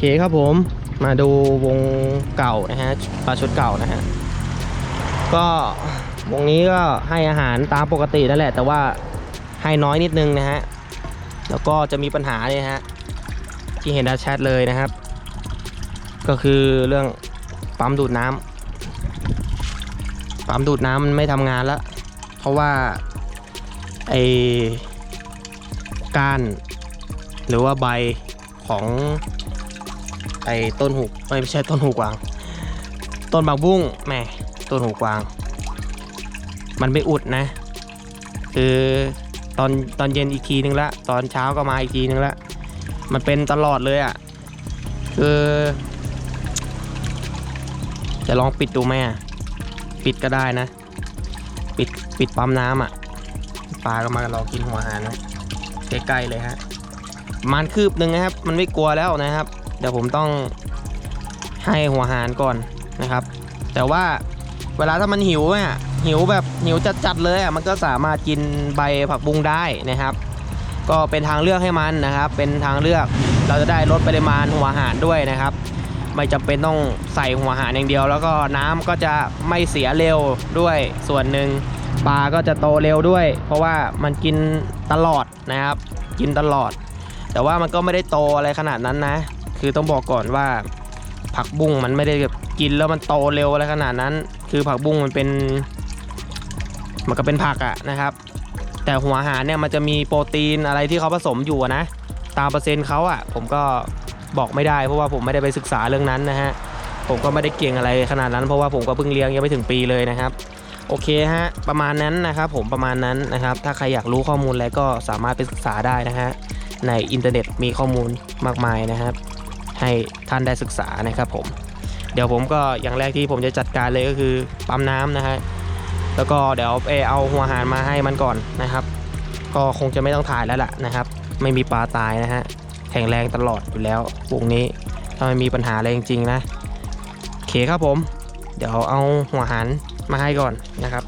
เคครับผมมาดูวงเก่านะฮะปลาชุดเก่านะฮะก็วงนี้ก็ให้อาหารตามปกตินั่นแหละ แต่ว่าให้น้อยนิดนึงนะฮะแล้วก็จะมีปัญหาเนี่ยฮะที่เห็นด้ชัดเลยนะครับ ก็คือเรื่องปั๊มดูดน้ำปั๊มดูดน้ำมันไม่ทำงานแล้ว เพราะว่าไอก้าน หรือว่าใบของ ไอ้ต้นหูไม่ใช่ต้นหูกวาง ต้นบางบุ้งแหมต้นหูกวาง มันไม่อุดนะ คือตอนตอนเย็นอีกทีนึงละตอนเช้าก็มาอีกทีนึงละมันเป็นตลอดเลยอะ่ะคือจะลองปิดดูไหมอะปิดก็ได้นะ ปิดปิดปั๊มน้ำอะ่ะปลาก็มารอกินหัวหารนะใกล้ๆเลยฮะมันคืบหนึ่งนะครับ มันไม่กลัวแล้วนะครับ เดี๋ยวผมต้องให้หัวหารก่อนนะครับ แต่ว่าเวลาถ้ามันหิวอะหิวแบบหิวจัดๆเลยอะมันก็สามารถกินใบผักบุ้งได้นะครับ ก็เป็นทางเลือกให้มันนะครับ เป็นทางเลือกเราจะได้ลดปริมาณหัวหารด้วยนะครับ ไม่จำเป็นต้องใส่หัวหารอย่างเดียว แล้วก็น้ำก็จะไม่เสียเร็วด้วยส่วนหนึ่งปลาก็จะโตเร็วด้วย เพราะว่ามันกินตลอดนะครับ กินตลอด แต่ว่ามันก็ไม่ได้โตอะไรขนาดนั้นนะ คือต้องบอกก่อนว่า ผักบุ้งมันไม่ได้แบบกินแล้วมันโตเร็วอะไรขนาดนั้น คือผักบุ้งมันเป็น มันก็เป็นผักอะนะครับ แต่หัวอาหารเนี่ยมันจะมีโปรตีนอะไรที่เขาผสมอยู่นะ ตามเปอร์เซ็นต์เขาอะผมก็บอกไม่ได้เพราะว่าผมไม่ได้ไปศึกษาเรื่องนั้นนะฮะผมก็ไม่ได้เก่งอะไรขนาดนั้นเพราะว่าผมก็เพิ่งเลี้ยงยังไม่ถึงปีเลยนะครับ โอเคฮะประมาณนั้นนะครับผมประมาณนั้นนะครับ ถ้าใครอยากรู้ข้อมูลอะไรก็สามารถไปศึกษาได้นะฮะในอินเทอร์เน็ตมีข้อมูลมากมายนะครับ ให้ท่านได้ศึกษานะครับผมเดี๋ยวผมก็อย่างแรกที่ผมจะจัดการเลยก็คือปั๊มน้ำนะฮะแล้วก็เดี๋ยวไปเอาหัวอาหารมาให้มันก่อนนะครับ ก็คงจะไม่ต้องถ่ายแล้วล่ะนะครับ ไม่มีปลาตายนะฮะแข็งแรงตลอดอยู่แล้ววงนี้ถ้าไม่มีปัญหาอะไรจริงๆนะโอเคครับผม เดี๋ยวเอาหัวอาหารมาให้ก่อนนะครับ